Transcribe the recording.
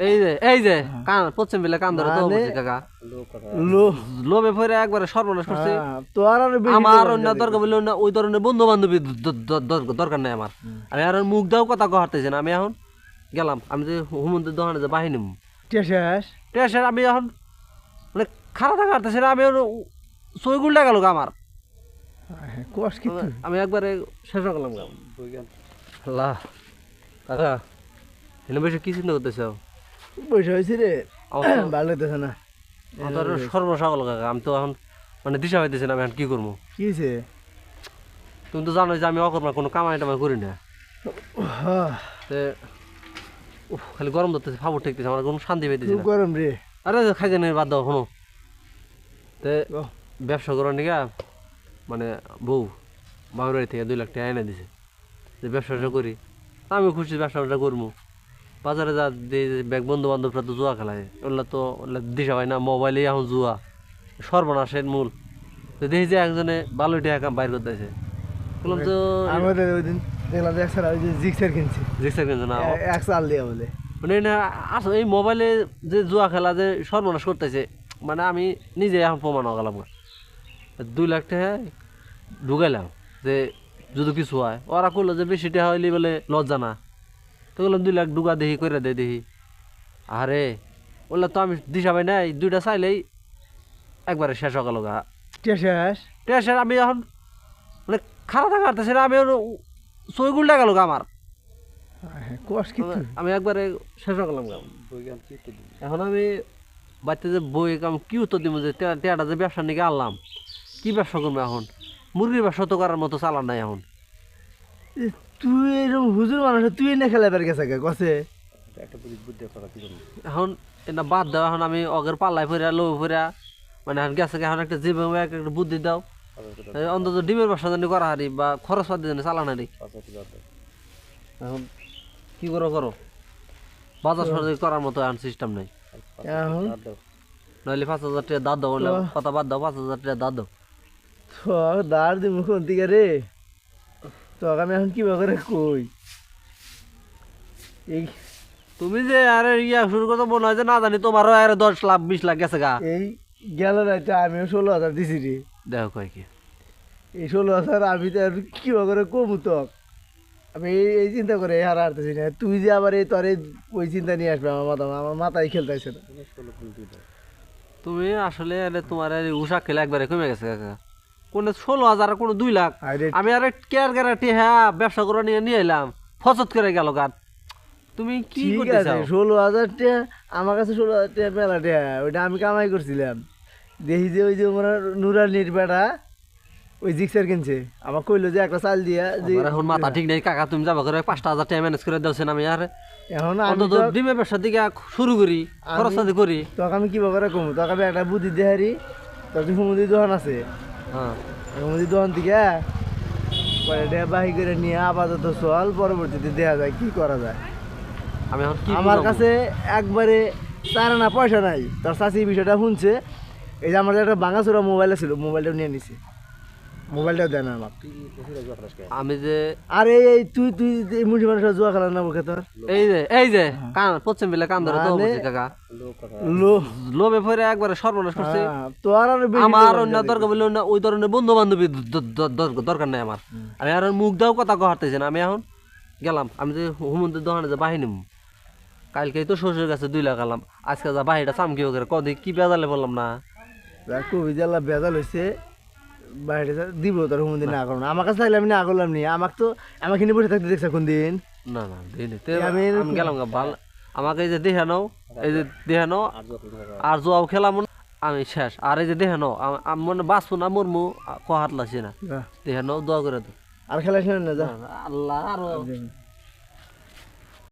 এই যে এই যে কান পশ্চিম বেলা কান ধরে তো মানে- কাকা লোভে পড়ে একবারে সর্বনাশ করছে। হ্যাঁ, তোর আর বেশি আমার অন্য দরকার বললে অন্য ওই ধরনের বন্ধু বান্ধবী দরকার নেই আমার। আমি আর মুখ দাও কথা কহাতেছি না। আমি এখন গেলাম। আমি যে হুমন্তের দোকানে যে বাহিনী আমি এখন মানে খারাপ থাকা হারতেছি না। আমি সই গুলটা গেল আমার? আমি একবারে শেষ হয়ে গেলাম আল্লাহ। কাকা এনে বেশি কি চিন্তা করতেছ? বসে হয়েছি রে। ভালো লাগতেছে না। আমার তো সর্বসাগল কাকা আমি তো এখন মানে দিশা পাইতেছি না আমি এখন কি করব? কি হয়েছে তুমি তো জানো যে আমি অকর্মা কোনো কামাই টামাই করি না। উফ, খালি গরম ধরতেছে ফাবর ঠেকতেছে আমার কোনো শান্তি পাইতেছি গরম রে। আরে খাইতে নেই বাদ দাও শোনো। তে ব্যবসা করার নিগা মানে বউ বাবার বাড়ি থেকে দুই লাখ টাকা এনে দিছে। যে ব্যবসাটা করি আমি খুশি ব্যবসাটা করব। বাজারে যা ব্যাগ বন্ধু বান্ধবরা তো জুয়া খেলায় ওগুলা তো ওগুলা দিশা হয় না মোবাইলে এখন জুয়া। সর্বনাশের মূল। তো দেখি যে একজনে ভালো টাকা বাইর করতেছে বললাম তো আমাদের ওই দিন দেখলাম যে একসাথে ওই যে জিক্সার কিনছে। জিক্সার কিনছে না এ- এক সাল দিয়ে বলে। মানে না আসলে এই মোবাইলে যে জুয়া খেলা যে সর্বনাশ করতেছে মানে আমি নিজে এখন প্রমাণ হলাম দুই লাখ টাকা ঢুকাইলাম যে যদি কিছু হয় ওরা করল যে বেশি টাকা হইলে বলে লজ্জা না। তো বললাম দুই লাখ ঢুকা দেখি করে দে দেখি আরে বলল তো আমি দিশা পাই নাই দুইটা চাইলেই একবারে শেষ গেল গা। শেষ? টেস্টের আমি এখন মানে খারাপ থাকা হারতেছি না আমি সই গেল গা আমার। হ্যাঁ, কষ কি তুই? আমি একবারে শেষ গেলাম গা। এখন আমি বাড়িতে যে বই কাম কি উত্তর দিব যে টেয়া- টেয়াটা যে ব্যবসা নিকে আনলাম? কি ব্যবসা করব এখন? মুরগির ব্যবসা তো করার মতো চালান নাই এখন। তুই এরকম হুজুর মানুষ তুই না খেলে বের গেছে কসে? এখন এটা বাদ দাও এখন আমি অগের পাল্লাই ফেরা লো ফেরা মানে এখন গেছে এখন একটা জীবন একটা বুদ্ধি দাও। অন্তত ডিমের ব্যবসা জানি করা হারি বা খরচ পাতি জানি চালান হারি এখন কি করো করো। বাজার সরকারি করার মতো এখন সিস্টেম নাই। এখন? নইলে পাঁচ হাজার টাকা দাঁত দাও কথা বাদ দাও পাঁচ হাজার টাকা দাঁত দাও। তো দাঁড় দিব কোন দিকে রে? তোকে আমি এখন কিবা করে কই? এই তুমি যে আরে ইয়া শুরু করতে মনে হয় যে না জানি তোমারও আরে দশ লাখ বিশ লাখ গেছে গা। এই গেল রাইতে আমিও ষোলো হাজার দিছি রে। দেখো কয় কি। এই ষোলো হাজার আমি তো কিবা করে কমু তো? আমি এই- এই চিন্তা করে হারা হারতেছি না। তুই যে আবার এই তোর ওই চিন্তা নিয়ে আসবে আমার মাথা আমার মাথায় খেলতেছে না। তুমি আসলে তোমার উষা খেলে একবারে কমে গেছে কাকা। কোনো ষোলো হাজার কোনো দুই লাখ। আমি আরে কেয়ার গ্যারান্টি হ্যাঁ ব্যবসা করে নিয়ে নিয়ে এলাম। ফসত করে গেল গাত তুমি কি করতে ষোলো হাজার টাকা আমার কাছে ষোলো হাজার টাকা মেলা টাকা ওইটা আমি কামাই করছিলাম। দেখি যে ওই যে আমার নুরানির বেটা ওই জিক্সার কিনছে। আমার কইলো যে একটা চাল দিয়া যে এখন মাথা ঠিক নেই কাকা তুমি যাবা করে পাঁচটা হাজার টাকা ম্যানেজ করে দেওছেন আমি আর এখন অন্তত ডিমের ব্যবসার দিকে শুরু করি খরচ করি। তোকে আমি কিবা করে কমু তোকে আমি একটা বুদ্ধি দেহারি তোর হুমুদি দোকান আছে। হ্যাঁ। হুমুদি দোকান থেকে পরে বাহি করে নিয়ে আপাতত চল পরবর্তীতে দেওয়া যায় কি করা যায়? আমি এখন কি আমার কাছে একবারে চার আনা পয়সা নাই। তোর চাষি বিষয়টা শুনছে। এই যে আমার একটা ভাঙাচোরা মোবাইল ছিল মোবাইলটা নিয়ে নিছে। মোবাইলটাও দেয় না আমার আমি যে আর এই তুই তুই এই মানুষের জুয়া খেলা না বুকে তোর? এই যে এই যে কান পশ্চিম বেলা কান ধরে তো মানে- কাকা। লোভে একবারে সর্বনাশ করছে। হ্যাঁ, তোর আর আমার অন্য দরকার বললে অন্য ওই ধরনের বন্ধু বান্ধবী দরকার নাই আমার। আমি আর মুখ দাও কথা কহাতেছি না আমি এখন গেলাম। আমি যে হুমন্তের দোকানে যে বাহিনী কালকেই তো শ্বশুর কাছে দুই লাখ আলাম আজকে যা বাহিটা চামকি করে কদি কি বেজালে বললাম না। কবি জ্বালা বেজাল হয়েছে বাইরে দিব তোর দিন না। আমার কাছে থাকলে আমি না করলাম নি। আমাকে তো আমাকে নিয়ে বসে থাকতে দেখছে কোন দিন? না না দিন এই আমি গেলাম ভালো আমাকে এই যে দেখে নাও এই যে দেখে নাও আর জোয়াও খেলাম আমি শেষ। আর এই যে দেহে আম- মনে বাঁচবো না মরমু কহাত লাগছে না। দেহে দেখে নাও দোয়া করে তো আর খেলা না যা। আল্লাহ আরও।